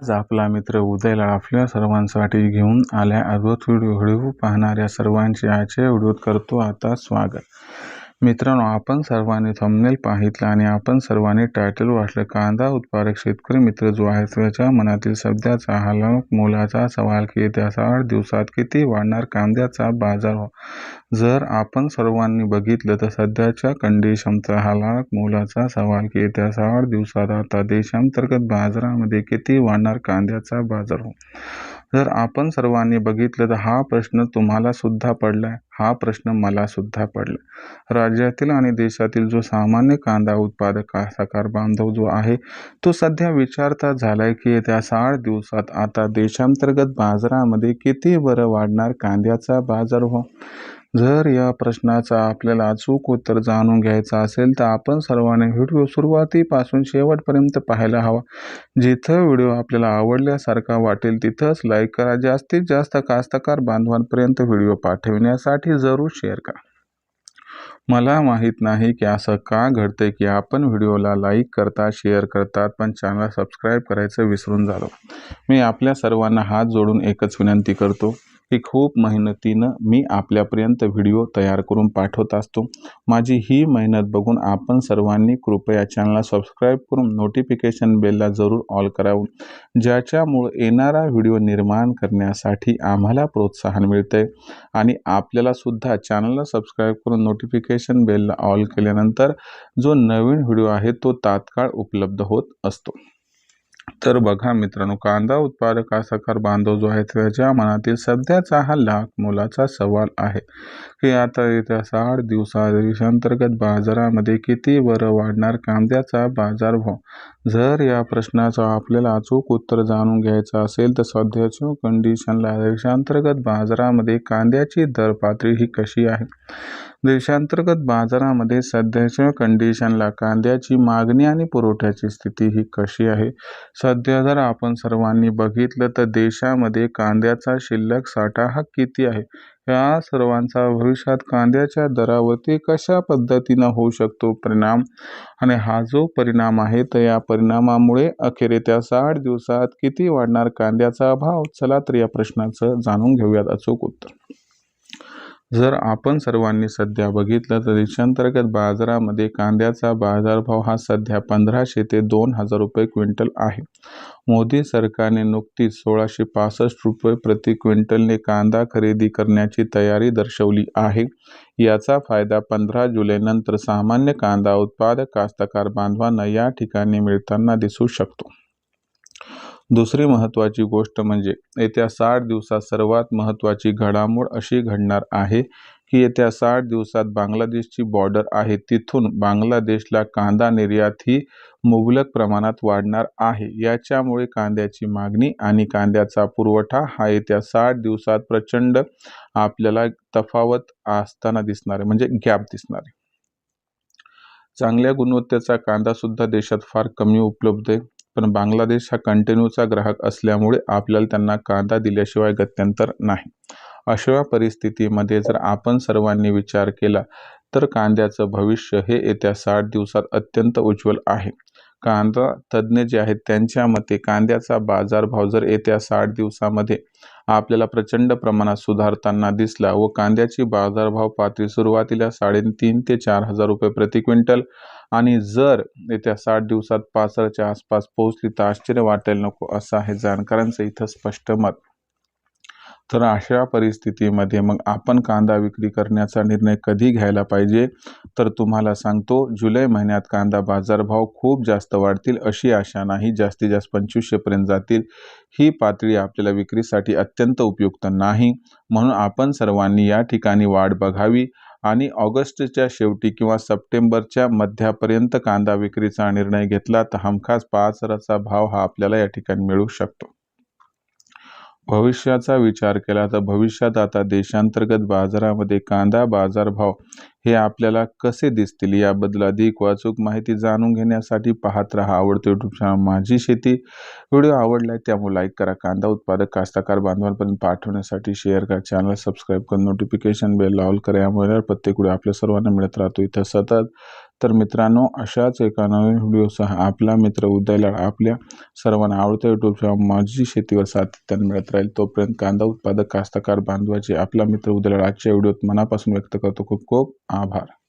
आज आपला मित्र उदयला आपल्या सर्वांसाठी घेऊन आल्या अद्भुत व्हिडिओ. व्हिडिओ पाहणाऱ्या सर्वांचे आजच्या व्हिडिओत करतो. आता स्वागत. मित्रांनो आपण सर्वांनी थंबनेल पाहितलं आणि आपण सर्वांनी टायटल वाचलं. कांदा उत्पादक शेतकरी मित्र जो आहे त्याच्या मनातील सध्याचा हालक मोलाचा सवाल की येत्या आठ दिवसात किती वाढणार कांद्याचा बाजारभाव हो? जर आपण सर्वांनी बघितलं तर सध्याच्या कंडिशनचा हालाक मोलाचा सवाल की येत्या आठ दिवसात आता देशांतर्गत बाजारामध्ये किती वाढणार कांद्याचा बाजारभाव हो? जर आपण सर्वांनी बघितलं तर हा प्रश्न तुम्हाला सुद्धा पडला आहे हा प्रश्न मला सुद्धा पडला. राज्यातील आणि देशातील जो सामान्य कांदा उत्पादक कास्तकार बांधव जो आहे तो सध्या विचारता झालाय की येत्या साठ दिवसात आता देशांतर्गत बाजारामध्ये किती बरं वाढणार कांद्याचा बाजार हो जर या प्रश्नाचा आपल्याला अचूक उत्तर जाणून घ्यायचं असेल तर आपण सर्वांनी व्हिडिओ सुरुवातीपासून शेवटपर्यंत पाहायला हवा. जिथं व्हिडिओ आपल्याला आवडल्यासारखा वाटेल तिथंच लाईक करा. जास्तीत जास्त कास्तकार बांधवांपर्यंत व्हिडिओ पाठविण्यासाठी जरूर शेअर करा. मला माहीत नाही की असं का घडते की आपण व्हिडिओला लाईक करता शेअर करतात पण चॅनल सबस्क्राईब करायचं विसरून झालो. मी आपल्या सर्वांना हात जोडून एकच विनंती करतो की खूप मेहनतीनं मी आपल्यापर्यंत व्हिडिओ तयार करून पाठवत असतो. माझी ही मेहनत बघून आपण सर्वांनी कृपया चॅनलला सबस्क्राईब करून नोटिफिकेशन बेलला जरूर ऑल करावं. ज्याच्यामुळं येणारा व्हिडिओ निर्माण करण्यासाठी आम्हाला प्रोत्साहन मिळते आणि आपल्यालासुद्धा चॅनलला सबस्क्राईब करून नोटिफिकेशन बेलला ऑल केल्यानंतर जो नवीन व्हिडिओ आहे तो तात्काळ उपलब्ध होत असतो. तर बघा मित्रांनो कांदा उत्पादक कास्तकार बांधव जो आहे त्याच्या मनातील सध्याचा हा लाख मोलाचा सवाल आहे की आता येत्या साठ दिवसांतर्गत देशांतर्गत बाजारामध्ये किती वर वाढणार कांद्याचा बाजारभाव? जर या प्रश्नाचं आपल्याला अचूक उत्तर जाणून घ्यायचं असेल तर सध्याच्या कंडिशनला देशांतर्गत बाजारामध्ये कांद्याची दर पातळी ही कशी आहे? देशांतर्गत बाजारामध्ये सध्याच्या कंडिशनला कांद्याची मागणी आणि पुरवठ्याची स्थिती ही कशी आहे? सध्या जर आपण सर्वांनी बघितलं तर देशामध्ये कांद्याचा शिल्लक साठा हा किती आहे? या सर्वांचा भविष्यात कांद्याच्या दरावरती कशा पद्धतीनं होऊ शकतो परिणाम? आणि हा जो परिणाम आहे तर या परिणामामुळे अखेर त्या साठ दिवसात किती वाढणार कांद्याचा भाव? चला तर या प्रश्नाचं जाणून घेऊयात अचूक उत्तर. जर आपण सर्वांनी सध्या बघितलं तर देशांतर्गत बाजारामध्ये कांद्याचा बाजारभाव हा सध्या पंधराशे ते दोन हजार रुपये क्विंटल आहे. मोदी सरकारने नुकतीच सोळाशे पासष्ट रुपये प्रति क्विंटलने कांदा खरेदी करण्याची तयारी दर्शवली आहे. याचा फायदा पंधरा जुलैनंतर सामान्य कांदा उत्पादक कास्तकार बांधवांना या ठिकाणी मिळताना दिसू शकतो. दुसरी महत्त्वाची गोष्ट म्हणजे येत्या साठ दिवसात सर्वात महत्त्वाची घडामोड अशी घडणार आहे की येत्या साठ दिवसात बांगलादेशची बॉर्डर आहे. तिथून बांगलादेशला कांदा निर्यात ही मुबलक प्रमाणात वाढणार आहे. याच्यामुळे कांद्याची मागणी आणि कांद्याचा पुरवठा हा येत्या साठ दिवसात प्रचंड आपल्याला तफावत असताना दिसणार आहे म्हणजे गॅप दिसणार आहे. चांगल्या गुणवत्तेचा कांदासुद्धा देशात फार कमी उपलब्ध आहे. पण बांगलादेश हा कंटिन्यूचा ग्राहक असल्यामुळे आपल्याला त्यांना कांदा दिल्याशिवाय गत्यंतर नाही. अशा परिस्थितीमध्ये जर आपण सर्वांनी विचार केला तर कांद्याचं भविष्य हे येत्या साठ दिवसात अत्यंत उज्ज्वल आहे. कांदा तज्ज्ञ जे आहेत त्यांच्या मते कांद्याचा बाजारभाव जर येत्या साठ दिवसामध्ये आपल्याला प्रचंड प्रमाणात सुधारताना दिसला व कांद्याची बाजारभाव पातळी सुरुवातीला साडेतीन ते चार हजार रुपये प्रति क्विंटल आणि जर येत्या साठ दिवसात पाचच्या आसपास पोहोचली तर आश्चर्य वाटायला नको असं आहे जाणकारांचं इथं स्पष्ट मत. तर अशा परिस्थितीमध्ये मग आपण कांदा विक्री करण्याचा निर्णय कधी घ्यायला पाहिजे? तर तुम्हाला सांगतो जुलै महिन्यात कांदा बाजारभाव खूप जास्त वाढतील अशी आशा नाही. जास्तीत जास्त पंचवीसशेपर्यंत जातील. ही पातळी आपल्याला विक्रीसाठी अत्यंत उपयुक्त नाही. म्हणून आपण सर्वांनी या ठिकाणी वाढ बघावी आणि ऑगस्टच्या शेवटी किंवा सप्टेंबरच्या मध्यापर्यंत कांदा विक्रीचा निर्णय घेतला तर हमखास पाच हजाराचा भाव हा आपल्याला या ठिकाणी मिळू शकतो. भविष्याचा विचार केला तर भविष्यात आता देशांतर्गत बाजारामध्ये कांदा बाजारभाव हे आपल्याला कसे दिसतील याबद्दल अधिक वाचूक माहिती जाणून घेण्यासाठी पाहत राहा आवडते यूट्यूब चॅनल माझी शेती. व्हिडिओ आवडला आहे त्यामुळे लाईक करा. कांदा उत्पादक कास्तकार बांधवांपर्यंत पाठवण्यासाठी शेअर करा. चॅनल सबस्क्राईब करा नोटिफिकेशन बेल ऑल करा. यामुळे प्रत्येक व्हिडिओ आपल्या सर्वांना मिळत राहतो. इथं सतत तर मित्रांनो अशाच एका नवीन व्हिडिओसह आपला मित्र उदयला आपल्या सर्वांना आवडत्या युट्यूब चॅनल माझी शेतीवर सातत्याने मिळत राहील. तोपर्यंत कांदा उत्पादक कास्तकार बांधवाचे आपला मित्र उदयला आजच्या व्हिडिओत मनापासून व्यक्त करतो. खूप खूप आभार.